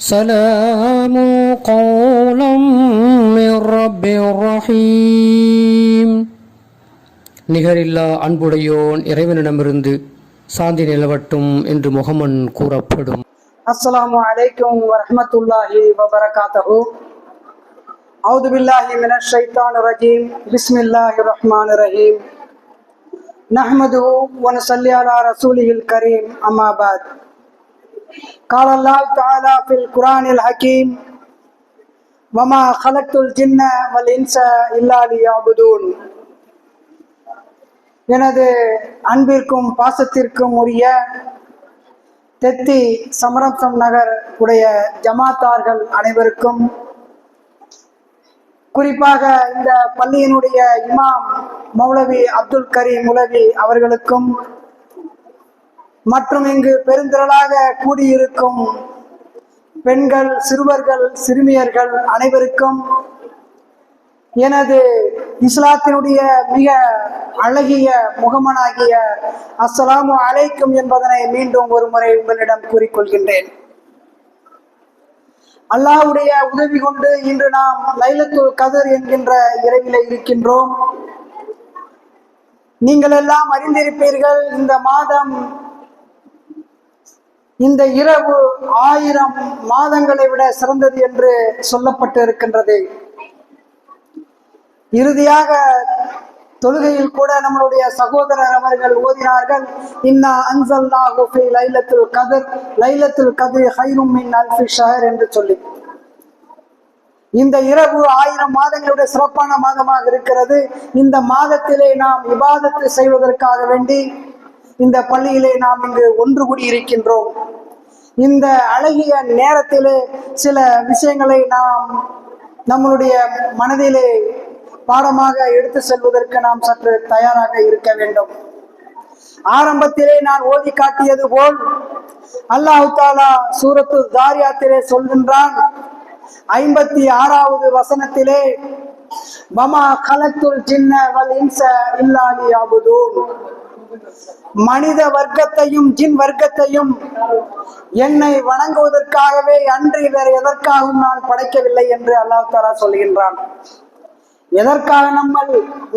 سلام قولا من رب رحيم நிகரில்லா அன்புடையோன் இறைவனிடமிருந்து சாந்தி நிலவட்டும் என்று முகமன் கூறப்படும் السلام عليكم ورحمة الله وبركاته أعوذ بالله من الشيطان الرجيم بسم الله الرحمن الرحيم نحمده ونصلي على رسوله الكريم أما بعد قال الله تعالى في القرآن الحكيم وما خلقت الجن والإنس إلا ليعبدون எனது அன்பிற்கும் பாசத்திற்கும் உரிய தெத்தி சமரசம் நகர் உடைய ஜமாத்தார்கள் அனைவருக்கும் குறிப்பாக இந்த பள்ளியினுடைய இமாம் மௌலவி அப்துல் கரீம் உலவி அவர்களுக்கும் மற்றும் இங்கு பெருந்திரளாக கூடியிருக்கும் பெண்கள் சிறுவர்கள் சிறுமியர்கள் அனைவருக்கும் எனது இஸ்லாத்தினுடைய மிக அழகிய முகமனாகிய அஸ்ஸலாமு அலைக்கும் என்பதனை மீண்டும் ஒரு முறை உங்களிடம் கூறிக்கொள்கின்றேன். அல்லாஹ்வுடைய உதவி கொண்டு இன்று நாம் லைலத்துல் கதர் என்கின்ற இரவில இருக்கின்றோம். நீங்கள் எல்லாம் அறிந்திருப்பீர்கள் இந்த மாதம் இந்த இரவு ஆயிரம் மாதங்களை விட சிறந்தது என்று சொல்லப்பட்டு இருக்கின்றது இறுதியாக தொழுகையில் கூட நம்மளுடைய சகோதரர் அவர்கள் ஓதினார்கள் இன்னா அன்சல் நாகுஃபி லைலத்துல் கதர் லைலத்துல் கதிர் ஹைரும் மின் அல்ஃபி ஷஹர் என்று சொல்லி. இந்த இரவு ஆயிரம் மாதங்களுடைய சிறப்பான மாதமாக இருக்கிறது. இந்த மாதத்திலே நாம் விவாதத்தை செய்வதற்காக வேண்டி இந்த பள்ளியிலே நாம் இங்கு ஒன்று கூடி இருக்கின்றோம். இந்த அழகிய நேரத்திலே சில விஷயங்களை நாம் நம்மளுடைய மனதிலே பாடமாக எடுத்து செல்வதற்கு நாம் சற்று தயாராக இருக்க வேண்டும். ஆரம்பத்திலே நான் ஓதி காட்டியது போல் அல்லாஹு தாலா சூரத்து தாரியாத்திலே சொல்கின்றான் ஐம்பத்தி ஆறாவது வசனத்திலே வமா கலத்துல் ஜின்ன வல் இன்ச இல்லாலி அபுதூன் மனித வர்க்கத்தையும் ஜின் வர்க்கத்தையும் என்னை வணங்குவதற்காகவே அன்றி வேறு எதற்காகவும் நான் படைக்கவில்லை என்று அல்லாஹ் தாலா சொல்கின்றான். எதற்காக நம்ம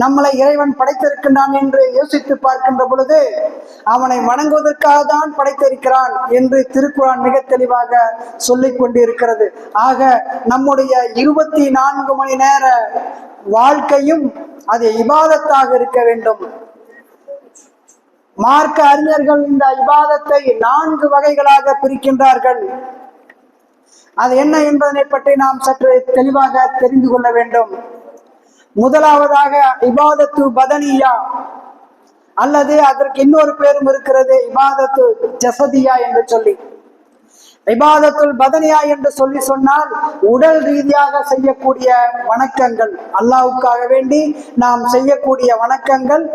நம்மளை இறைவன் படைத்திருக்கின்றான் என்று யோசித்து பார்க்கின்ற பொழுது அவனை வணங்குவதற்காக தான் படைத்திருக்கிறான் என்று திருக்குறான் மிக தெளிவாக சொல்லிக் கொண்டிருக்கிறது. ஆக நம்முடைய இருபத்தி நான்கு மணி நேர வாழ்க்கையும் அது இபாதத்தாக இருக்க வேண்டும். மார்க்க அறிஞர்கள் இந்த விவாதத்தை நான்கு வகைகளாக பிரிக்கின்றார்கள். அது என்ன என்பதனை பற்றி நாம் சற்று தெளிவாக தெரிந்து கொள்ள வேண்டும். முதலாவதாக இபாதத்து பதனியா. அல்லது அதற்கு இன்னொரு பேரும் இருக்கிறது இபாதத்து ஜசதியா என்று சொல்லி. இபாதத்துல் பதனியா என்று சொல்லி சொன்னால் உடல் ரீதியாக செய்யக்கூடிய வணக்கங்கள். அல்லாவுக்காக வேண்டி நாம் செய்யக்கூடிய வணக்கங்கள்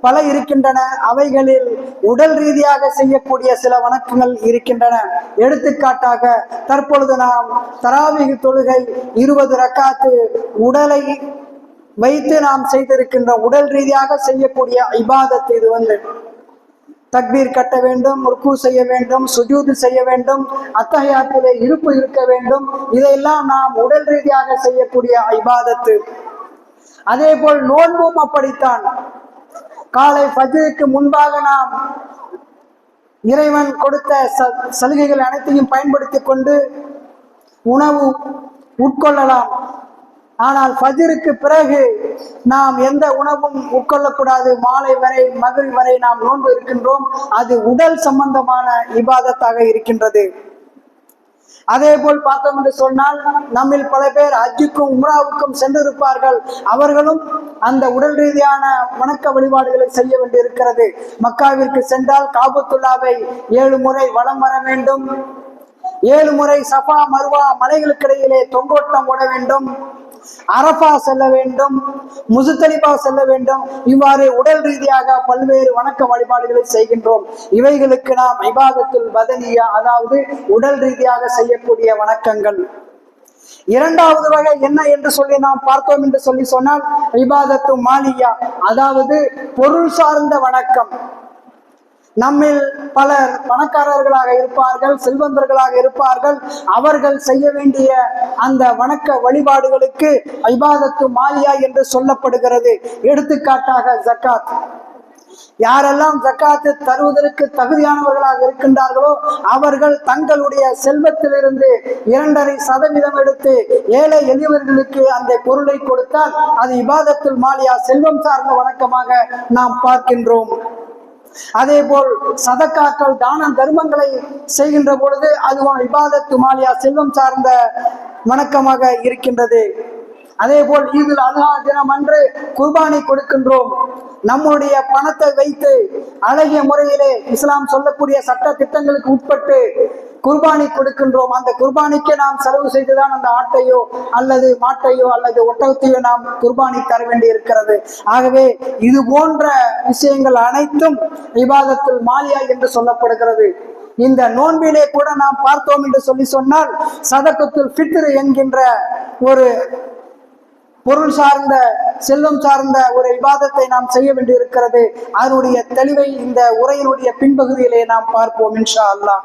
பல இருக்கின்றன. அவைகளில் உடல் ரீதியாக செய்யக்கூடிய சில வணக்கங்கள் இருக்கின்றன. எடுத்துக்காட்டாக தற்பொழுது நாம் தராவிக தொழுகை இருபது ரக்காத்து உடலை வைத்து நாம் செய்திருக்கின்ற உடல் ரீதியாக செய்யக்கூடிய இபாதத்து இது வந்து. தக்பீர் கட்ட வேண்டும் ருக்கு செய்ய வேண்டும் சுஜூது செய்ய வேண்டும் அத்தகையாத்திலே இருப்பு இருக்க வேண்டும். இதையெல்லாம் நாம் உடல் ரீதியாக செய்யக்கூடிய இபாதத்து. அதே போல் நோன்பும் அப்படித்தான். காலை ஃபஜ்ருக்கு முன்பாக நாம் இறைவன் கொடுத்த ச சலுகைகள் அனைத்தையும் பயன்படுத்தி கொண்டு உணவு உட்கொள்ளலாம். ஆனால் ஃபஜ்ருக்கு பிறகு நாம் எந்த உணவும் உட்கொள்ளக்கூடாது. மாலை வரை மகிழ் வரை நாம் நோன்பு இருக்கின்றோம். அது உடல் சம்பந்தமான இபாதத்தாக இருக்கின்றது. அதே போல் பார்த்தோம் என்று சொன்னால் நம்மில் பல பேர் அஜிக்கும் உம்ராவுக்கும் சென்றிருப்பார்கள். அவர்களும் அந்த உடல் ரீதியான வணக்க வழிபாடுகளை செய்ய வேண்டியிருக்கிறது. மக்காவிற்கு சென்றால் காபத்துல்லாவை ஏழு முறை வலம் வர வேண்டும். ஏழு முறை சஃபா மருவா மலைகளுக்கிடையிலே தொங்கோட்டம் ஓட வேண்டும். அரபா செல்ல வேண்டும் முசுத்தலிபா செல்ல வேண்டும். இவ்வாறு உடல் ரீதியாக பல்வேறு வணக்க வழிபாடுகளை செய்கின்றோம். இவைகளுக்கு நாம் இபாதத்துல் பதனியா அதாவது உடல் ரீதியாக செய்யக்கூடிய வணக்கங்கள். இரண்டாவது வகை என்ன என்று சொல்லி நாம் பார்த்தோம் என்று சொல்லி சொன்னால் இபாதத்து மாலியா அதாவது பொருள் சார்ந்த வணக்கம். நம்மில் பலர் பணக்காரர்களாக இருப்பார்கள் செல்வந்தர்களாக இருப்பார்கள். அவர்கள் செய்ய வேண்டிய அந்த வணக்க வழிபாடுகளுக்கு ஐபாதத்து மாலியா என்று சொல்லப்படுகிறது. எடுத்துக்காட்டாக ஜக்காத். யாரெல்லாம் ஜக்காத்து தருவதற்கு தகுதியானவர்களாக இருக்கின்றார்களோ அவர்கள் தங்களுடைய செல்வத்திலிருந்து இரண்டரை சதவீதம் எடுத்து ஏழை எளியவர்களுக்கு அந்த பொருளை கொடுத்தால் அது இபாதத்தில் மாலியா செல்வம் சார்ந்த வணக்கமாக நாம் பார்க்கின்றோம். அதே போல் சதக்காக்கள் தான தர்மங்களை செய்கின்ற பொழுது அதுவும் இபாதத்து மாலியா செல்வம் சார்ந்த வணக்கமாக இருக்கின்றது. அதே போல் இதில் அல்ஹா தினம் அன்று குர்பானி கொடுக்கின்றோம். நம்முடைய பணத்தை வைத்து அழகிய முறையிலே இஸ்லாம் சொல்லக்கூடிய சட்ட திட்டங்களுக்கு உட்பட்டு குர்பானி கொடுக்கின்றோம். அந்த குர்பானிக்கு நாம் செலவு செய்துதான் அந்த ஆட்டையோ அல்லது மாட்டையோ அல்லது ஒட்டகத்தையோ நாம் குர்பானி தர வேண்டி இருக்கிறது ஆகவே இது போன்ற விஷயங்கள் அனைத்தும் விவாதத்தில் மாலியா என்று சொல்லப்படுகிறது. இந்த நோன்பிலே கூட நாம் பார்த்தோம் என்று சொல்லி சொன்னால் சதக்கத்தில் ஃபித்ரு என்கின்ற ஒரு பொருள் சார்ந்த செல்வம் சார்ந்த ஒரு விவாதத்தை நாம் செய்ய வேண்டியிருக்கிறது. அதனுடைய தெளிவை இந்த உரையினுடைய பின்பகுதியிலே நாம் பார்ப்போம் இன்ஷா அல்லாஹ்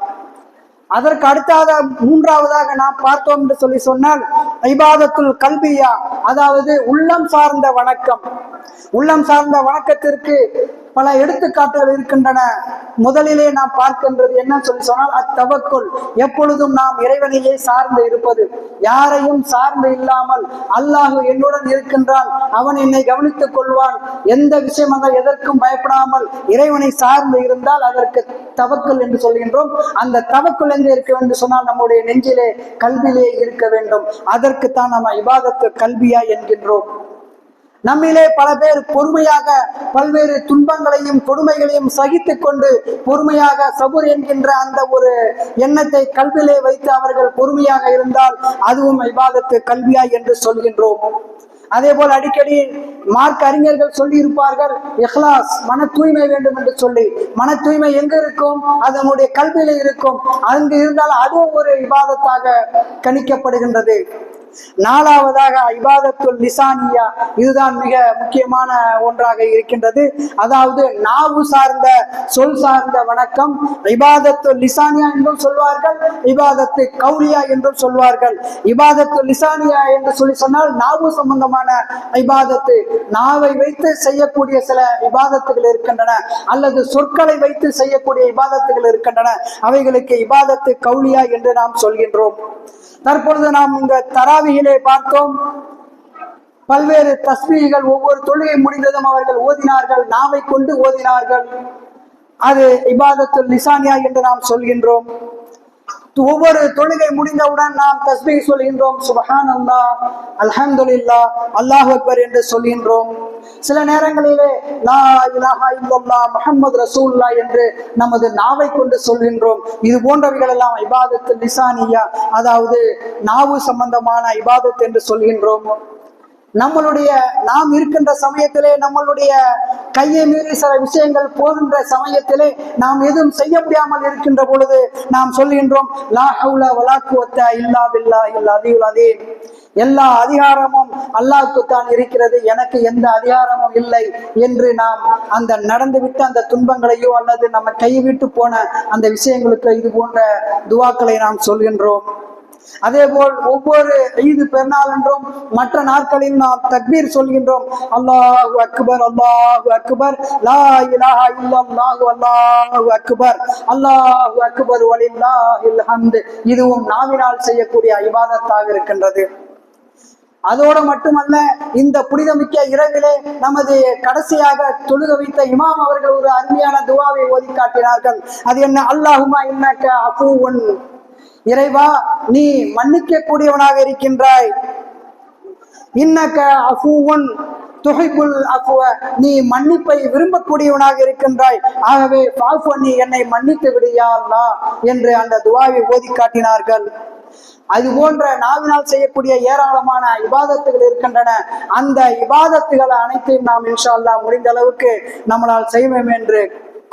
அதற்கு அடுத்தாக மூன்றாவதாக நாம் பார்த்தோம் என்று சொல்லி சொன்னால் ஐபாதத்துல் கல்பியா அதாவது உள்ளம் சார்ந்த வணக்கம். உள்ளம் சார்ந்த வணக்கத்திற்கு பல எடுத்துக்காட்டுகள் இருக்கின்றன. முதலிலே நாம் பார்க்கின்றது என்ன சொல்லி சொன்னால் அத்தவக்குள் எப்பொழுதும் நாம் இறைவனையே சார்ந்து இருப்பது. யாரையும் சார்ந்து இல்லாமல் அல்லாஹு என்னுடன் இருக்கின்றான். அவன் என்னை கவனித்துக் கொள்வான். எந்த விஷயம் அந்த எதற்கும் பயப்படாமல் இறைவனை சார்ந்து இருந்தால் அதற்கு தவக்கல் என்று சொல்கின்றோம். அந்த தவக்குள் எங்கே இருக்க வேண்டும் சொன்னால் நம்முடைய நெஞ்சிலே கல்வியிலே இருக்க வேண்டும். அதற்குத்தான் நம்ம இபாதத்து கல்வியா என்கின்றோம். நம்மிலே பல பேர் பொறுமையாக பல்வேறு துன்பங்களையும் கொடுமைகளையும் சகித்துக் கொண்டு பொறுமையாக சபுர் என்கின்ற அந்த ஒரு எண்ணத்தை கல்வியிலே வைத்து அவர்கள் பொறுமையாக இருந்தால் அதுவும் இபாதத்து கல்வியா என்று சொல்கின்றோம். அதே போல் அடிக்கடி மார்க் அறிஞர்கள் சொல்லி இருப்பார்கள் இஹ்லாஸ் மன தூய்மை வேண்டும் என்று சொல்லி. மன தூய்மை எங்க இருக்கும்? அது நம்முடைய கல்வியில இருக்கும். அங்கு இருந்தால் அதுவும் ஒரு விவாதத்தாக கணிக்கப்படுகின்றது. நாலாவதாக இபாதத்துல் லிசானியா இதுதான் மிக முக்கியமான ஒன்றாக இருக்கின்றது. அதாவது நாவு சார்ந்த சொல் சார்ந்த வணக்கம் இபாதத்துல் லிசானியா என்றும் சொல்வார்கள் இபாதத்து கௌலியா என்றும் சொல்வார்கள். இபாதத்து லிசானியா என்று சொல்லி சொன்னால் நாவு சம்பந்தமான இபாதத்து நாவை வைத்து செய்யக்கூடிய சில இபாதத்துகள் இருக்கின்றன அல்லது சொற்களை வைத்து செய்யக்கூடிய இபாதத்துகள் இருக்கின்றன. அவைகளுக்கு இபாதத்து கௌலியா என்று நாம் சொல்கின்றோம். தற்பொழுது நாம் இந்த தராவியிலே பார்த்தோம். பல்வேறு தஸ்மீகள் ஒவ்வொரு தொழுகை முடிந்ததும் அவர்கள் ஓதினார்கள். நாவை கொண்டு ஓதினார்கள். அது இபாதத்துல் நிசானியா என்று நாம் சொல்கின்றோம். ஒவ்வொரு தொழுகை முடிந்தவுடன் நாம் தஸ்பீ சொல்கின்றோம் சுபஹான் அல்லா அல்ஹம்துலில்லா அல்லாஹ் அக்பர் என்று சொல்கின்றோம். சில நேரங்களிலே லா இலாஹா இல்லல்லா முஹம்மது ரசூல்லா என்று நமது நாவை கொண்டு சொல்கின்றோம். இது போன்றவைகள் எல்லாம் இபாதத்து நிசானியா அதாவது நாவு சம்பந்தமான இபாதத் என்று சொல்கின்றோம். நம்மளுடைய நாம் இருக்கின்ற சமயத்திலே நம்மளுடைய கையை மீறி சில விஷயங்கள் போகின்ற சமயத்திலே நாம் எதுவும் செய்ய முடியாமல் இருக்கின்ற பொழுது நாம் சொல்கின்றோம் லா ஹவுல வலா இல்லா பில்லா இல்லா அதியுல் எல்லா அதிகாரமும் அல்லாஹ்வுக்கு தான் இருக்கிறது. எனக்கு எந்த அதிகாரமும் இல்லை என்று நாம் அந்த நடந்துவிட்ட அந்த துன்பங்களையோ அல்லது நம்ம கைவிட்டு போன அந்த விஷயங்களுக்கு இது போன்ற துவாக்களை நாம் சொல்கின்றோம். அதே போல் ஒவ்வொரு ஈது பெருநாள் என்றும் மற்ற நாட்களில் நாம் தக்பீர் சொல்கின்றோம். அல்லாஹு அக்பர் அல்லாஹு அக்பர் லா இலாஹா இல்லல்லாஹு அல்லாஹு அக்பர் அல்லாஹு அக்பர் வலில்லாஹில் ஹம்து. இதுவும் நாவினால் செய்யக்கூடிய இபாதத்தாக இருக்கின்றது. அதோடு மட்டுமல்ல இந்த புனிதமிக்க இரவிலே நமது கடைசியாக தொழுக வைத்த இமாம் அவர்கள் ஒரு அருமையான துவாவை ஓதி காட்டினார்கள். அது என்ன? அல்லாஹுமா இன்னக்க அஃபூவன் இறைவா நீ மன்னிக்க கூடியவனாக இருக்கின்றாய். இன்னக்க அஃபூவன் துகைப்புல் அஃபுவ நீ மன்னிப்பை விரும்பக்கூடியவனாக இருக்கின்றாய். ஆகவே ஃபாஃபு நீ என்னை மன்னித்து விடியா என்று அந்த துவாவை ஓதி காட்டினார்கள். அது போன்ற நாவினால் செய்யக்கூடிய ஏராளமான இபாதத்துகள் இருக்கின்றன. அந்த இபாதத்துகள் அனைத்தையும் நாம் இன்ஷா அல்லாஹ் முடிந்த அளவுக்கு நம்மளால் செய்வோம் என்று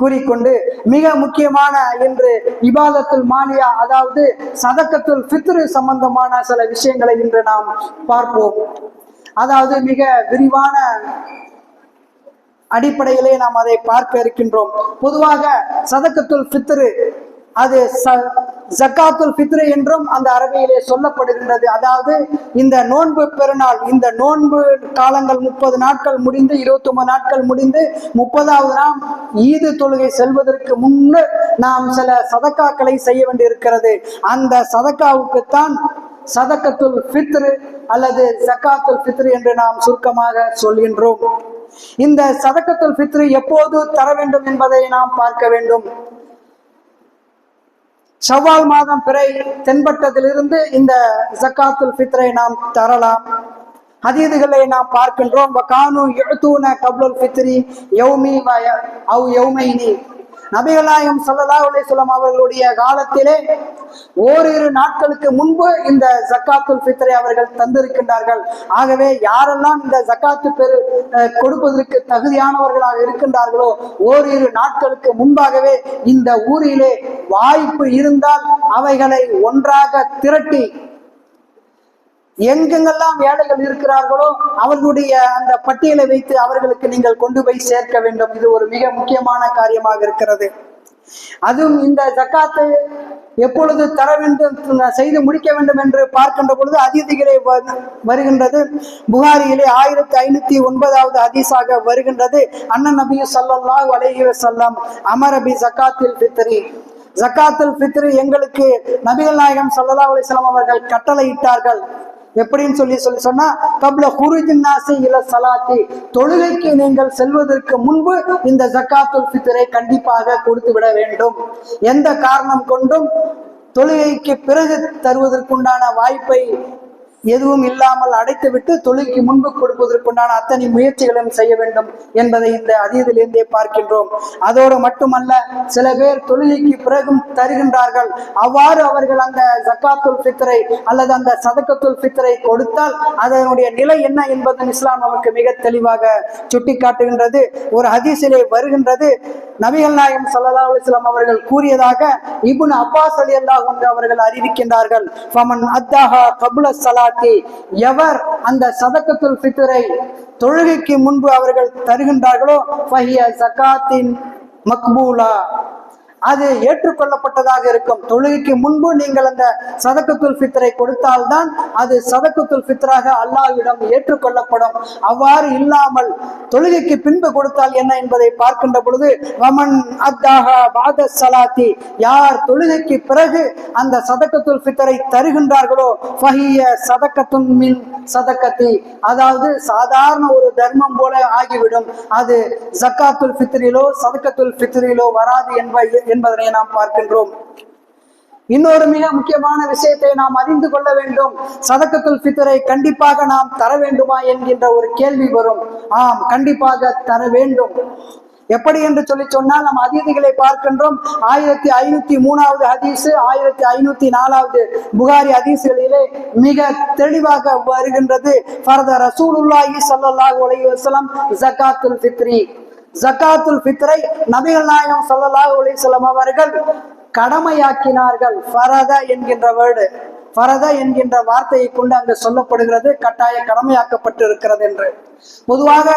கூறிக்கொண்டு மிக முக்கியமான இன்று இபாதத்துல் மானியா அதாவது சதக்கத்துல் ஃபித்ரு சம்பந்தமான சில விஷயங்களை இன்று நாம் பார்ப்போம். அதாவது மிக விரிவான அடிப்படையிலே நாம் அதை பார்க்க இருக்கின்றோம். பொதுவாக சதக்கத்துல் ஃபித்ரு அது ஜக்காத்துல் பித்ரு என்றும் அந்த அரபியிலே சொல்லப்படுகின்றது. அதாவது இந்த நோன்பு பெருநாள் இந்த நோன்பு காலங்கள் முப்பது நாட்கள் முடிந்து இருபத்தி ஒன்பது நாட்கள் முடிந்து முப்பதாவது நாள் ஈது தொழுகை செல்வதற்கு முன்னு நாம் சில சதக்காக்களை செய்ய வேண்டியிருக்கிறது. அந்த சதக்காவுக்குத்தான் சதக்கத்துல் ஃபித்ரு அல்லது ஜக்காத்துல் ஃபித்ரு என்று நாம் சுருக்கமாக சொல்கின்றோம். இந்த சதக்கத்துல் ஃபித்ரு எப்போது தர வேண்டும் என்பதை நாம் பார்க்க வேண்டும். ஷவ்வால் மாதம் பிறை தென்பட்டதிலிருந்து இந்த ஜக்காத்துல் ஃபித்ரை நாம் தரலாம். ஹதீதுகளை நாம் பார்க்கின்றோம். கானு யுஅதூன கபுல் ஃபித்ரி யௌமி வ ய- அவ் யௌமைனி. நபிகளாயம் சல்லா அலைஹி அவர்களுடைய காலத்திலே ஓரிரு நாட்களுக்கு முன்பு இந்த ஜக்காத்துல் ஃபித்ரை அவர்கள் தந்திருக்கின்றார்கள். ஆகவே யாரெல்லாம் இந்த ஜக்காத்து பெரு அஹ், கொடுப்பதற்கு தகுதியானவர்களாக இருக்கின்றார்களோ ஓரிரு நாட்களுக்கு முன்பாகவே இந்த ஊரிலே வாய்ப்பு இருந்தால் அவைகளை ஒன்றாக திரட்டி எங்கெங்கெல்லாம் ஏழைகள் இருக்கிறார்களோ அவர்களுடைய அந்த பட்டியலை வைத்து அவர்களுக்கு நீங்கள் கொண்டு போய் சேர்க்க வேண்டும். இது ஒரு மிக முக்கியமான காரியமாக இருக்கிறது. அதுவும் இந்த ஜக்காத்தை எப்பொழுது தர வேண்டும் செய்து முடிக்க வேண்டும் என்று பார்க்கின்ற பொழுது அதிதிகளே வருகின்றது. புகாரியிலே ஆயிரத்தி ஐநூத்தி ஒன்பதாவது அதிசாக வருகின்றது. அண்ணன் நபி ஸல்லல்லாஹு அலைஹி வஸல்லம் அமரபி ஜக்காத்தில் பித்ரி ஜக்காத்துல் பித்ரி எங்களுக்கு நபிகள் நாயகம் சல்லா அலிஸ்லாம் அவர்கள் கட்டளையிட்டார்கள். எப்படின்னு சொல்லி சொல்லி சொன்னா கப்ல ஹுருஜின் நாசி இல சலாத்தி. தொழுகைக்கு நீங்கள் செல்வதற்கு முன்பு இந்த ஜக்காத்துல் ஃபித்ரை கண்டிப்பாக கொடுத்து விட வேண்டும். எந்த காரணம் கொண்டும் தொழுகைக்கு பிறகு தருவதற்குண்டான வாய்ப்பை எதுவும் இல்லாமல் அடைத்துவிட்டு தொழுகைக்கு முன்பு கொடுப்பதற்குண்டான அத்தனை முயற்சிகளையும் செய்ய வேண்டும் என்பதை இந்த அதீதிலிருந்தே பார்க்கின்றோம். அதோடு மட்டுமல்ல சில பேர் தொழுகைக்கு பிறகும் தருகின்றார்கள். அவ்வாறு அவர்கள் அந்த ஜக்காத்துல் ஃபித்ரை அல்லது அந்த சதக்கத்துல் ஃபித்ரை கொடுத்தால் அதனுடைய நிலை என்ன என்பதன் இஸ்லாம் நமக்கு மிக தெளிவாக சுட்டிக்காட்டுகின்றது. ஒரு ஹதீஸிலே வருகின்றது. நபிகள் நாயகம் சல்லா அலைஹி அவர்கள் கூறியதாக இபுன் அப்பாஸ் அலி அல்லாஹ் அவர்கள் அறிவிக்கின்றார்கள். ஃபமன் அத்தாஹா கபுல சலாத்தி எவர் அந்த சதக்கத்துல் ஃபித்ரை தொழுகைக்கு முன்பு அவர்கள் தருகின்றார்களோ ஃபஹிய மக்பூலா. அது ஏற்றுக்கொள்ளப்பட்டதாக இருக்கும். தொழுகைக்கு முன்பு நீங்கள் அந்த சதக்கத்துல் ஃபித்ரை கொடுத்தால்தான் அது சதக்கத்துல் ஃபித்ராக அல்லாவிடம் ஏற்றுக்கொள்ளப்படும். அவ்வாறு இல்லாமல் தொழுகைக்கு பின்பு கொடுத்தால் என்ன என்பதை பார்க்கின்ற பொழுது வமன் அத்தாகா பாத சலாத்தி யார் தொழுகைக்கு பிறகு அந்த சதக்கத்துல் ஃபித்ரை தருகின்றார்களோ ஃபஹிய சதக்கத்துன் மின் சதக்கத்தி. அதாவது சாதாரண ஒரு தர்மம் போல ஆகிவிடும். அது ஜக்காத்துல் ஃபித்ரிலோ சதக்கத்துல் ஃபித்ரிலோ வராது என்ப என்பதனை நாம் பார்க்கின்றோம். இன்னொரு மிக முக்கியமான விஷயத்தை நாம் அறிந்து கொள்ள வேண்டும். சதக்கத்துல் பித்தரை கண்டிப்பாக நாம் தர வேண்டுமா என்கின்ற ஒரு கேள்வி வரும். ஆம் கண்டிப்பாக தர வேண்டும். எப்படி என்று சொல்லி சொன்னால் நம் அதிதிகளை பார்க்கின்றோம். ஆயிரத்தி ஐநூத்தி மூணாவது ஹதீஸ் ஆயிரத்தி ஐநூத்தி நாலாவது புகாரி ஹதீஸ்களிலே மிக தெளிவாக வருகின்றது. ஃபரத ரசூலுல்லாஹி சல்லாஹ் உலகி வசலம் ஜக்காத்துல் ஃபித்ரி. ஜகாத்துல் பித்ரை நபிகள் நாயகம் ஸல்லல்லாஹு அலைஹி வஸல்லம் அவர்கள் கடமையாக்கினார்கள் ஃபரத என்கின்ற வேர்டு. பரத என்கின்ற வார்த்தையை கொண்டு அங்கு சொல்லப்படுகிறது கட்டாய கடமையாக்கப்பட்டு இருக்கிறது என்று. பொதுவாக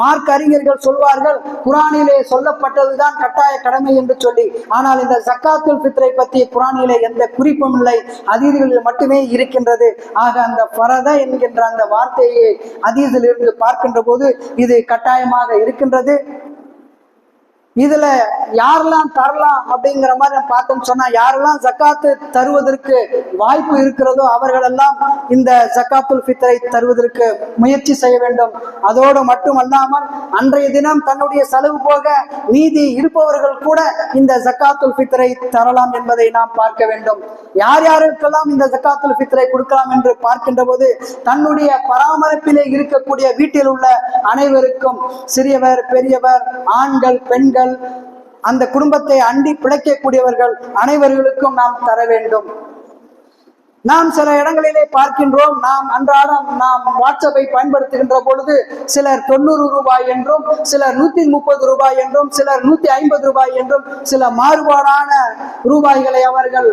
மார்க் அறிஞர்கள் சொல்வார்கள் குரானிலே சொல்லப்பட்டதுதான் கட்டாய கடமை என்று சொல்லி. ஆனால் இந்த சக்காத்துல் பித்ரை பற்றி குரானிலே எந்த குறிப்பும் இல்லை அதீதிகளில் மட்டுமே இருக்கின்றது. ஆக அந்த பரத என்கின்ற அந்த வார்த்தையை அதீதிலிருந்து பார்க்கின்ற போது இது கட்டாயமாக இருக்கின்றது. இதுல யாரெல்லாம் தரலாம் அப்படிங்கிற மாதிரி நான் பார்த்தோம்னு சொன்னா யாரெல்லாம் ஜக்காத்து தருவதற்கு வாய்ப்பு இருக்கிறதோ அவர்களெல்லாம் இந்த ஜக்காத்துல் ஃபித்தரை தருவதற்கு முயற்சி செய்ய வேண்டும். அதோடு மட்டுமல்லாமல் அன்றைய தினம் தன்னுடைய செலவு போக மீதி இருப்பவர்கள் கூட இந்த ஜக்காத்துல் ஃபித்தரை தரலாம் என்பதை நாம் பார்க்க வேண்டும். யார் யாருக்கெல்லாம் இந்த ஜக்காத்துல் ஃபித்தரை கொடுக்கலாம் என்று பார்க்கின்ற போது தன்னுடைய பராமரிப்பிலே இருக்கக்கூடிய வீட்டில் உள்ள அனைவருக்கும் சிறியவர் பெரியவர் ஆண்கள் பெண்கள் அந்த குடும்பத்தை அண்டி பிழைக்கக்கூடியவர்கள் அனைவர்களுக்கும் நாம் தர வேண்டும். நாம் சில இடங்களிலே பார்க்கின்றோம் நாம் அன்றாடம் நாம் வாட்ஸ்அப்பை பயன்படுத்துகின்ற பொழுது சிலர் தொண்ணூறு ரூபாய் என்றும் சிலர் நூத்தி முப்பது ரூபாய் என்றும் சிலர் நூத்தி ஐம்பது ரூபாய் என்றும் சில மாறுபாடான ரூபாய்களை அவர்கள்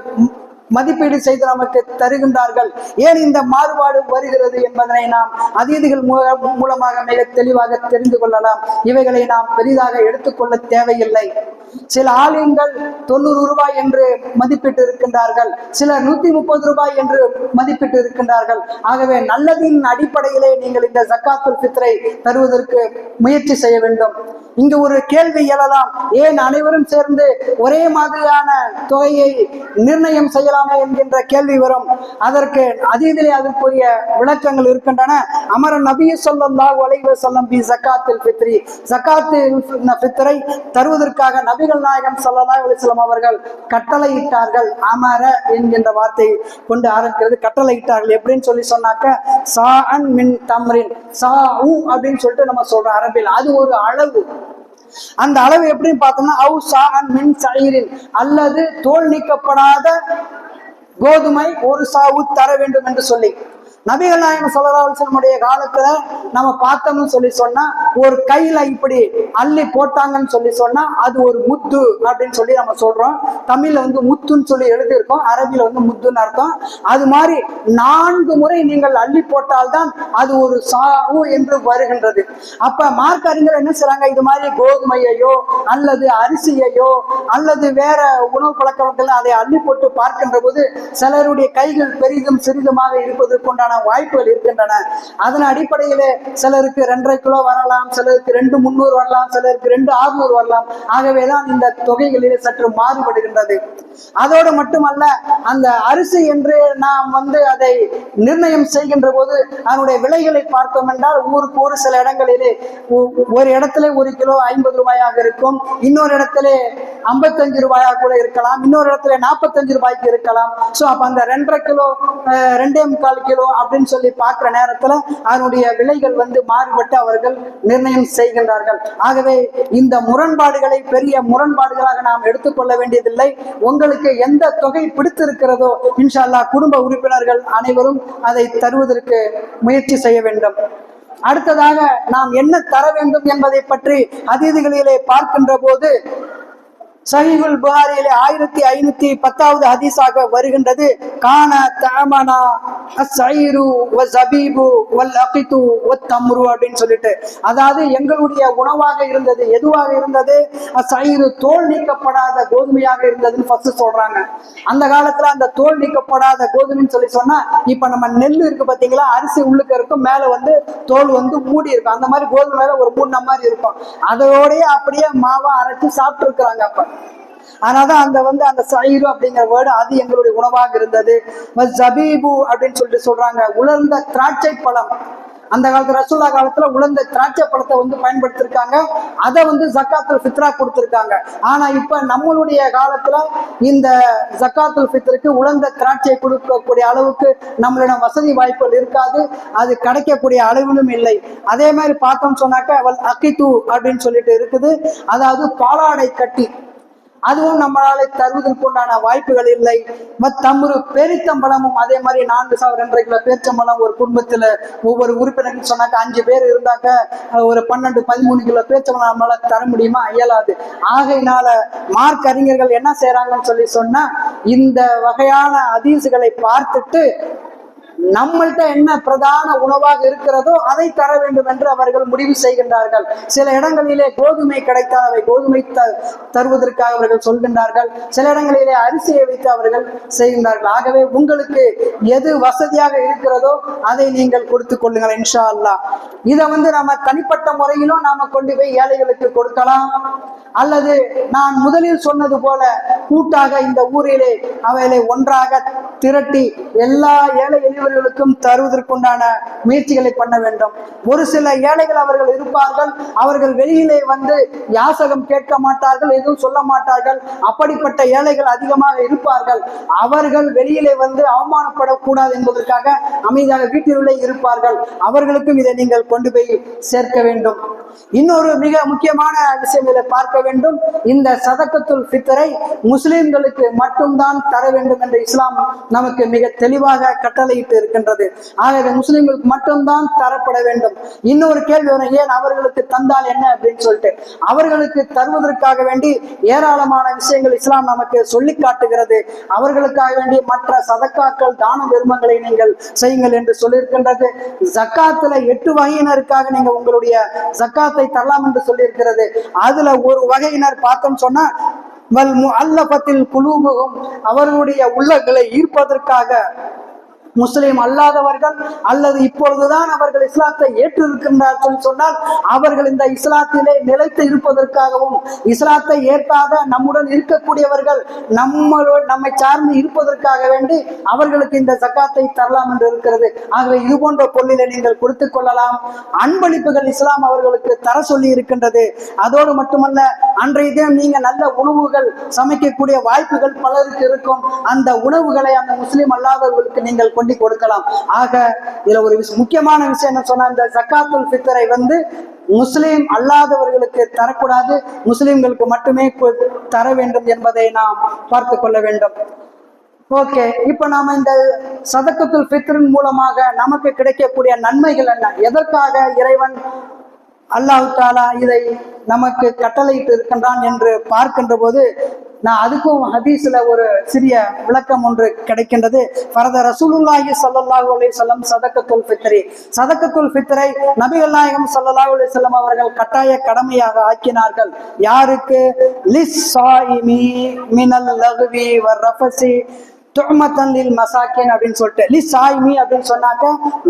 மதிப்பீடு செய்து நமக்கு தருகின்றார்கள். ஏன் இந்த மாறுபாடு வருகிறது என்பதனை நாம் அதீதிகள் மூலமாக மிக தெளிவாக தெரிந்து கொள்ளலாம். இவைகளை நாம் பெரிதாக எடுத்துக்கொள்ள தேவையில்லை. சில ஆலயங்கள் தொண்ணூறு ரூபாய் என்று மதிப்பிட்டு இருக்கின்றார்கள். சிலர் நூத்தி முப்பது ரூபாய் என்று மதிப்பிட்டு இருக்கின்றார்கள். ஆகவே நல்லதின் அடிப்படையிலே நீங்கள் இந்த ஜக்காத்துல் பித்ரை தருவதற்கு முயற்சி செய்ய வேண்டும். இங்கு ஒரு கேள்வி எழலாம். ஏன் அனைவரும் சேர்ந்து ஒரே மாதிரியான தொகையை நிர்ணயம் செய்யலாம் என்கின்ற கேள்வி வரும். அதற்கு அதீதிலே அதற்குரிய விளக்கங்கள் இருக்கின்றன. அமர நபிய சொல்லல்லாஹு அலைஹி சொல்லம் பி ஜக்காத்தில் பித்ரி ஜக்காத்தில் ஃபித்ரை தருவதற்காக நபிகள் நாயகம் ஸல்லல்லாஹு அலிஸ்லாம் அவர்கள் கட்டளையிட்டார்கள். அமர என்கின்ற வார்த்தை கொண்டு ஆரம்பிக்கிறது. கட்டளையிட்டார்கள். எப்படின்னு சொல்லி சொன்னாக்க சா அன் மின் தம்ரின் சா உ அப்படின்னு சொல்லிட்டு நம்ம சொல்றோம் அரபில் அது ஒரு அளவு. அந்த அளவு எப்படின்னு பார்த்தோம்னா அவு சா அன் மின் சயிரின். அல்லது தோல் நீக்கப்படாத கோதுமை ஒரு சாவு தர வேண்டும் என்று சொல்லி நபிகள் நாயகம் சல்லாஹனுடைய காலத்துல நம்ம பார்த்தோம்னு சொல்லி சொன்னா ஒரு கையில இப்படி அள்ளி போட்டாங்கன்னு சொல்லி சொன்னா அது ஒரு முத்து அப்படின்னு சொல்லி நம்ம சொல்றோம். தமிழ்ல வந்து முத்துன்னு சொல்லி எழுதியிருக்கோம் அரபியில வந்து முத்துன்னு அர்த்தம். அது மாதிரி நான்கு முறை நீங்கள் அள்ளி போட்டால்தான் அது ஒரு சாவு என்று வருகின்றது. அப்ப மார்க் அறிஞர் என்ன செய்றாங்க? இது மாதிரி கோதுமையையோ அல்லது அரிசியையோ அல்லது வேற உணவு பழக்க வழக்கங்கள் அதை அள்ளி போட்டு பார்க்கின்ற போது சிலருடைய கைகள் பெரிதும் சிறிதுமாக இருப்பதற்குண்டான வாய்ப்புகள் இருக்கின்றன. அதன் அடிப்படையிலே சிலருக்கு ரெண்டரை கிலோ வரலாம் சிலருக்கு ரெண்டு முந்நூறு வரலாம் சிலருக்கு ரெண்டு ஆறுநூறு வரலாம். ஆகவேதான் இந்த தொகைகளிலே சற்று மாறுபடுகின்றது. அதோடு மட்டுமல்ல அந்த அரிசி என்று நாம் வந்து அதை நிர்ணயம் செய்கின்ற போது அதனுடைய விலைகளை பார்த்தோம் என்றால் ஊருக்கு ஒரு சில இடங்களிலே ஒரு இடத்துல ஒரு கிலோ ஐம்பது ரூபாயாக இருக்கும். இன்னொரு இடத்துல ஐம்பத்தஞ்சு ரூபாயாக கூட இருக்கலாம். இன்னொரு இடத்துல நாற்பத்தஞ்சு ரூபாய்க்கு இருக்கலாம். ஸோ அப்போ அந்த ரெண்டரை கிலோ ரெண்டே முக்கால் கிலோ அப்படின்னு சொல்லி பார்க்குற நேரத்தில் அதனுடைய விலைகள் வந்து மாறுபட்டு அவர்கள் நிர்ணயம் செய்கின்றார்கள். ஆகவே இந்த முரண்பாடுகளை பெரிய முரண்பாடுகளாக நாம் எடுத்துக்கொள்ள வேண்டியதில்லை. உங்களுக்கு எந்த தொகை பிடித்திருக்கிறதோ இன்ஷால்லா குடும்ப உறுப்பினர்கள் அனைவரும் அதை தருவதற்கு முயற்சி செய்ய வேண்டும். அடுத்ததாக நாம் என்ன தர வேண்டும் என்பதை பற்றி அதிதிகளிலே பார்க்கின்ற போது சஹிகுல் புகாரியிலே ஆயிரத்தி ஐநூத்தி பத்தாவது ஹதீஸாக வருகின்றது. கான தமனா சயிரு வ ஜபீபு வல் அகிது ஒ தம்ரு அப்படின்னு சொல்லிட்டு. அதாவது எங்களுடைய உணவாக இருந்தது எதுவாக இருந்தது? அஸ்ஸைரு தோல் நீக்கப்படாத கோதுமையாக இருந்ததுன்னு ஃபர்ஸ்ட் சொல்றாங்க. அந்த காலத்துல அந்த தோல் நீக்கப்படாத கோதுமைன்னு சொல்லி சொன்னா இப்ப நம்ம நெல் இருக்கு பாத்தீங்களா? அரிசி உள்ளுக்கு இருக்கும் மேல வந்து தோல் வந்து மூடி இருக்கும். அந்த மாதிரி கோதுமை மேல ஒரு மூணு மாதிரி இருக்கும். அதோடய அப்படியே மாவா அரைச்சு சாப்பிட்டு இருக்கிறாங்க அப்ப. அதனாலதான் அந்த வந்து அந்த சயிறு அப்படிங்கிற வேர்டு அது எங்களுடைய உணவாக இருந்தது. ஜபீபு அப்படின்னு சொல்லிட்டு சொல்றாங்க. உலர்ந்த திராட்சை பழம். அந்த காலத்துல ரசூல்லா காலத்துல உலர்ந்த திராட்சை பழத்தை வந்து பயன்படுத்திருக்காங்க. அதை வந்து ஜக்காத்துல் ஃபித்ரா கொடுத்திருக்காங்க. ஆனா இப்ப நம்மளுடைய காலத்துல இந்த ஜக்காத்துல் ஃபித்ருக்கு உலர்ந்த திராட்சை கொடுக்கக்கூடிய அளவுக்கு நம்மளிடம் வசதி வாய்ப்புகள் இருக்காது. அது கிடைக்கக்கூடிய அளவிலும் இல்லை. அதே மாதிரி பார்த்தோம்னு சொன்னாக்க அவள் அக்கித்து அப்படின்னு சொல்லிட்டு இருக்குது. அதாவது பாலாடை கட்டி. அதுவும் நம்மளால தருவதற்கு உண்டான வாய்ப்புகள் இல்லை. மத் தம்ரு பேரித்தம்பழமும் அதே மாதிரி நான்கு சாவர் ரெண்டரை கிலோ பேரிச்சம்பழம் ஒரு குடும்பத்துல ஒவ்வொரு உறுப்பினர்கள் சொன்னாக்க அஞ்சு பேர் இருந்தாக்க ஒரு பன்னெண்டு பதிமூணு கிலோ பேரிச்சம்பழம் நம்மளால தர முடியுமா? இயலாது. ஆகையினால மார்க் அறிஞர்கள் என்ன செய்யறாங்கன்னு சொல்லி சொன்னா இந்த வகையான அதீசுகளை பார்த்துட்டு நம்மள்கிட்ட என்ன பிரதான உணவாக இருக்கிறதோ அதை தர வேண்டும் என்று அவர்கள் முடிவு செய்கின்றார்கள். சில இடங்களிலே கோதுமை கிடைத்தால் அவை கோதுமை த தருவதற்காக அவர்கள் சொல்கின்றார்கள். சில இடங்களிலே அரிசியை வைத்து அவர்கள் செய்கின்றார்கள். ஆகவே உங்களுக்கு எது வசதியாக இருக்கிறதோ அதை நீங்கள் கொடுத்து கொள்ளுங்கள் இன்ஷா அல்லாஹ் இதை வந்து நம்ம தனிப்பட்ட முறையிலும் நாம கொண்டு போய் ஏழைகளுக்கு கொடுக்கலாம். அல்லது நான் முதலில் சொன்னது போல கூட்டாக இந்த ஊரிலே அவைகளை ஒன்றாக திரட்டி எல்லா ஏழை ஏழைகளுக்கும் தருவதற்குண்டான முயற்சிகளை பண்ண வேண்டும். ஒரு சில ஏழைகள் அவர்கள் இருப்பார்கள் அவர்கள் வெளியிலே வந்து யாசகம் கேட்க மாட்டார்கள் எதுவும் சொல்ல மாட்டார்கள். அப்படிப்பட்ட ஏழைகள் அதிகமாக இருப்பார்கள். அவர்கள் வெளியிலே வந்து அவமானப்படக்கூடாது என்பதற்காக அமைதியாக வீட்டிலுள்ளே இருப்பார்கள். அவர்களுக்கும் இதை நீங்கள் கொண்டு போய் சேர்க்க வேண்டும். இன்னொரு மிக முக்கியமான விஷயம் இதில் பார்க்க வேண்டும். இந்த சதக்கத்துல் ஃபித்தரை முஸ்லிம்களுக்கு மட்டும்தான் தர வேண்டும் என்று இஸ்லாம் நமக்கு மிக தெளிவாக கட்டளையிட்டு இருக்கின்றது. ஆகவே முஸ்லிம்களுக்கு மட்டும்தான் தரப்பட வேண்டும். இன்னொரு கேள்வி வரும் ஏன் அவர்களுக்கு தந்தால் என்ன அப்படின்னு சொல்லிட்டு. அவர்களுக்கு தருவதற்காக வேண்டி ஏராளமான விஷயங்கள் இஸ்லாம் நமக்கு சொல்லி காட்டுகிறது. அவர்களுக்காக வேண்டிய மற்ற சதக்காக்கள் தான தர்மங்களை நீங்கள் செய்யுங்கள் என்று சொல்லியிருக்கின்றது. ஜக்காத்துல எட்டு வகையினருக்காக நீங்க உங்களுடைய ஜக்காத்தை தரலாம் என்று சொல்லியிருக்கிறது. அதுல ஒரு வகையினர் பார்த்தோம் சொன்னா வல் அல்லபத்தில் குழுவுகும் அவர்களுடைய உள்ளங்களை ஈர்ப்பதற்காக முஸ்லிம் அல்லாதவர்கள் அல்லது இப்பொழுதுதான் அவர்கள் இஸ்லாத்தை ஏற்றிருக்கின்றார்கள் சொன்னால் அவர்கள் இந்த இஸ்லாத்திலே நிலைத்து இருப்பதற்காகவும் இஸ்லாத்தை ஏற்காத நம்முடன் இருக்கக்கூடியவர்கள் நம்மளோட நம்மை சார்ந்து இருப்பதற்காக வேண்டி அவர்களுக்கு இந்த சக்காத்தை தரலாம் என்று இருக்கிறது. ஆகவே இது போன்ற பொருளிலே நீங்கள் கொடுத்துக் கொள்ளலாம். அன்பளிப்புகள் இஸ்லாம் அவர்களுக்கு தர சொல்லி இருக்கின்றது. அதோடு மட்டுமல்ல அன்றைய தினம் நீங்க நல்ல உணவுகள் சமைக்கக்கூடிய வாய்ப்புகள் பலருக்கு இருக்கும். அந்த உணவுகளை அந்த முஸ்லிம் அல்லாதவர்களுக்கு நீங்கள் கொண்டு கொடுக்கலாம். ஆக இதுல ஒரு முக்கியமான விஷயம் என்ன சொன்னா இந்த சக்காத்துல் ஃபித்தரை வந்து முஸ்லீம் அல்லாதவர்களுக்கு தரக்கூடாது. முஸ்லீம்களுக்கு மட்டுமே தர வேண்டும் என்பதை நாம் பார்த்து கொள்ள வேண்டும். ஓகே இப்ப நாம இந்த சதக்கத்துல் ஃபித்ரின் மூலமாக நமக்கு கிடைக்கக்கூடிய நன்மைகள் என்ன? எதற்காக இறைவன் அல்லாஹு தாலா இதை நமக்கு கட்டளையிட்டு இருக்கின்றான் என்று பார்க்கின்ற போது நான் அதுக்கும் ஹதீஸ்ல ஒரு சிறிய விளக்கம் ஒன்று கிடைக்கின்றது. பரத ரசூலுல்லாஹி ஸல்லல்லாஹு அலி சொல்லம் சதக்கத்துல் ஃபித்ரி. சதக்கத்துல் ஃபித்ரை நபிகள் நாயகம் ஸல்லல்லாஹு அலி சொல்லம் அவர்கள் கட்டாய கடமையாக ஆக்கினார்கள். யாருக்கு? லிஸ் சாயிமி மினல் லகுவி வர் ரஃபசி துமத்தன் மசாக்கின் அப்படின்னு சொல்லிட்டு லி சாய்மி அப்படின்னு சொன்னாக்க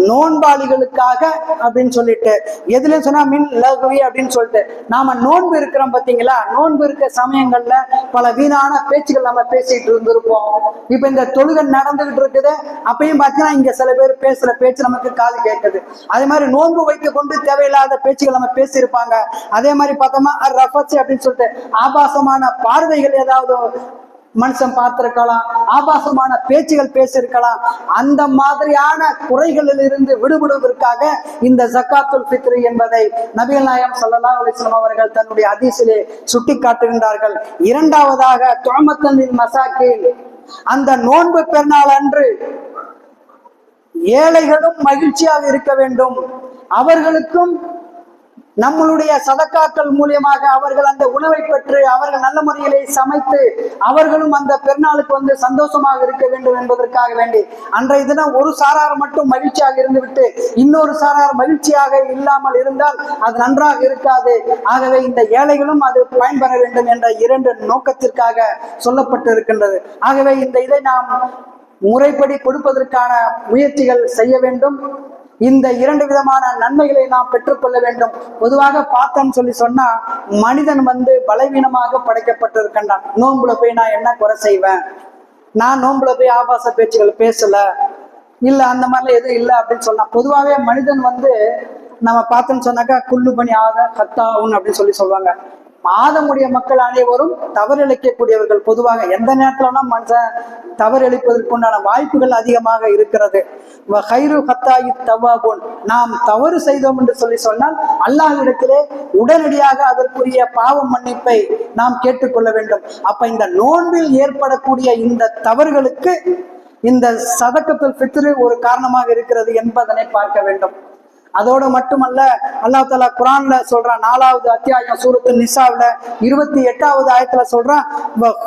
நோன்பாளிகளுக்காக அப்படின்னு சொல்லிட்டு எதுல சொன்னா மின் லகுவி அப்படின்னு சொல்லிட்டு நாம நோன்பு இருக்கிறோம் பாத்தீங்களா? நோன்பு இருக்க சமயங்கள்ல பல வீணான பேச்சுகள் நம்ம பேசிட்டு இருந்திருப்போம். இப்ப இந்த தொழுகை நடந்துகிட்டு இருக்குது. அப்பயும் பாத்தீங்கன்னா இங்க சில பேர் பேசுற பேச்சு நமக்கு காது கேட்குது. அதே மாதிரி நோன்பு வைக்க கொண்டு தேவையில்லாத பேச்சுகள் நம்ம பேசியிருப்பாங்க. அதே மாதிரி பார்த்தோமா ரஃபசி அப்படின்னு சொல்லிட்டு ஆபாசமான பார்வைகள் ஏதாவது மனுஷன் பார்த்திருக்கலாம் ஆபாசமான பேச்சுகள் பேசியிருக்கலாம் அந்த மாதிரியான குறைகளில் இருந்து விடுபடுவதற்காக இந்த ஜக்காத்துல் பித்ரி என்பதை நபிகள் நாயம் சல்லா அலிஸ்லாம் அவர்கள் தன்னுடைய அதிசிலே சுட்டி காட்டுகின்றார்கள் இரண்டாவதாக துஅமத்தனில் மசாக்கில் அந்த நோன்பு பெருநாள் அன்று ஏழைகளும் மகிழ்ச்சியாக இருக்க வேண்டும். அவர்களுக்கும் நம்மளுடைய சதக்காக்கள் மூலியமாக அவர்கள் அந்த உணவை பெற்று அவர்கள் நல்ல முறையிலே சமைத்து அவர்களும் அந்த பெருநாளுக்கு வந்து சந்தோஷமாக இருக்க வேண்டும் என்பதற்காக வேண்டி அன்றைய தினம் ஒரு சாரார் மட்டும் மகிழ்ச்சியாக இருந்துவிட்டு இன்னொரு சாரார் மகிழ்ச்சியாக இல்லாமல் இருந்தால் அது நன்றாக இருக்காது. ஆகவே இந்த ஏழைகளும் அது பயன்பெற வேண்டும் என்ற இரண்டு நோக்கத்திற்காக சொல்லப்பட்டு இருக்கின்றது ஆகவே இந்த இதை நாம் முறைப்படி கொடுப்பதற்கான முயற்சிகள் செய்ய வேண்டும். இந்த இரண்டு விதமான நன்மைகளை நாம் பெற்றுக்கொள்ள வேண்டும். பொதுவாக பார்த்தோம்னு சொல்லி சொன்னா மனிதன் வந்து பலவீனமாக படைக்கப்பட்டிருக்கின்றான். நோன்புல போய் நான் என்ன குறை செய்வேன்? நான் நோன்புல போய் ஆபாச பேச்சுகள் பேசல. இல்ல அந்த மாதிரிலாம் எதுவும் இல்லை அப்படின்னு சொன்னா பொதுவாகவே மனிதன் வந்து நம்ம பார்த்தோம்னு சொன்னாக்கா குள்ளு பணி ஆக கத்தாகும் அப்படின்னு சொல்லி சொல்லுவாங்க. மாதமுடைய மக்கள் அனைவரும் தவறிழைக்கக்கூடியவர்கள். பொதுவாக எந்த நேரத்திலனா மனுஷன் தவறிழைப்பதற்குண்டான வாய்ப்புகள் அதிகமாக இருக்கிறது. ஹைரு ஹத்தாயி தவாபோன். நாம் தவறு செய்தோம் என்று சொல்லி சொன்னால் அல்லாஹ்விடத்திலே உடனடியாக அதற்குரிய பாவ மன்னிப்பை நாம் கேட்டுக்கொள்ள வேண்டும். அப்ப இந்த நோன்பில் ஏற்படக்கூடிய இந்த தவறுகளுக்கு இந்த சதக்கத்தில் ஃபித்ரு ஒரு காரணமாக இருக்கிறது என்பதனை பார்க்க வேண்டும். அதோட மட்டுமல்ல அல்லாஹ் தாலா குரான்ல சொல்றான் நாலாவது அத்தியாயம் சூரத்து நிசாவுல இருபத்தி எட்டாவது ஆயத்துல சொல்றான்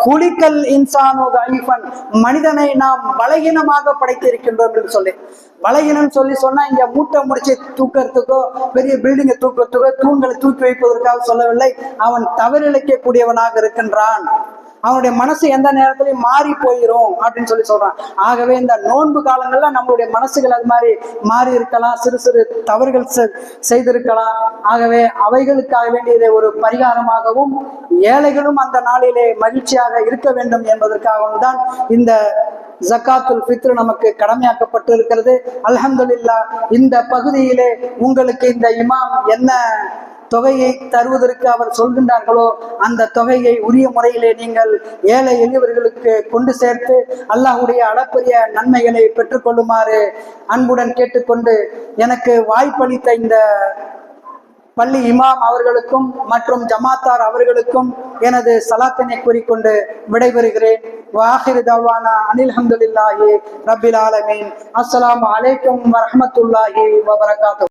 குலிக்கல் இன்சானு தஈஃபன்." மனிதனை நாம் பலகீனமாக படைத்திருக்கின்றோம் என்று சொல்லி. பலகீனம் சொல்லி சொன்னா இங்க மூட்டை முடிச்சு தூக்கறதுக்கோ பெரிய பில்டிங்கை தூக்கறதுக்கோ தூண்களை தூக்கி வைப்பதற்காக சொல்லவில்லை. அவன் தவறிழைக்கக்கூடியவனாக இருக்கின்றான். அவனுடைய மனசு எந்த நேரத்திலையும் மாறி போயிடும் அப்படின்னு சொல்லி சொல்றான். ஆகவே இந்த நோன்பு காலங்கள்ல நம்மளுடைய மனசுகள் அது மாதிரி மாறி இருக்கலாம் சிறு சிறு தவறுகள் செ- செய்திருக்கலாம். ஆகவே அவைகளுக்காக வேண்டியதை ஒரு பரிகாரமாகவும் ஏழைகளும் அந்த நாளிலே மகிழ்ச்சியாக இருக்க வேண்டும் என்பதற்காகவும் தான் இந்த ஜக்காத்துல் ஃபித்ரு நமக்கு கடமையாக்கப்பட்டு இருக்கிறது அலமதுல்லா இந்த பகுதியிலே உங்களுக்கு இந்த இமாம் என்ன தொகையை தருவதற்கு அவர் சொல்கின்றார்களோ அந்த தொகையை உரிய முறையிலே நீங்கள் ஏழை எளியவர்களுக்கு கொண்டு சேர்த்து அல்லாஹுடைய அளப்பரிய நன்மைகளை பெற்றுக்கொள்ளுமாறு அன்புடன் கேட்டுக்கொண்டு எனக்கு வாய்ப்பளித்த இந்த பள்ளி இமாம் அவர்களுக்கும் மற்றும் ஜமாத்தார் அவர்களுக்கும் எனது சலாத்தினை கூறிக்கொண்டு விடைபெறுகிறேன். வாஹிர் தவானா அனில் அஹமதுல்லாஹி ரபில் ஆலமீன். அஸ்லாம் அலைக்கும் வரமத்துல்லாஹி வபரகாத்து.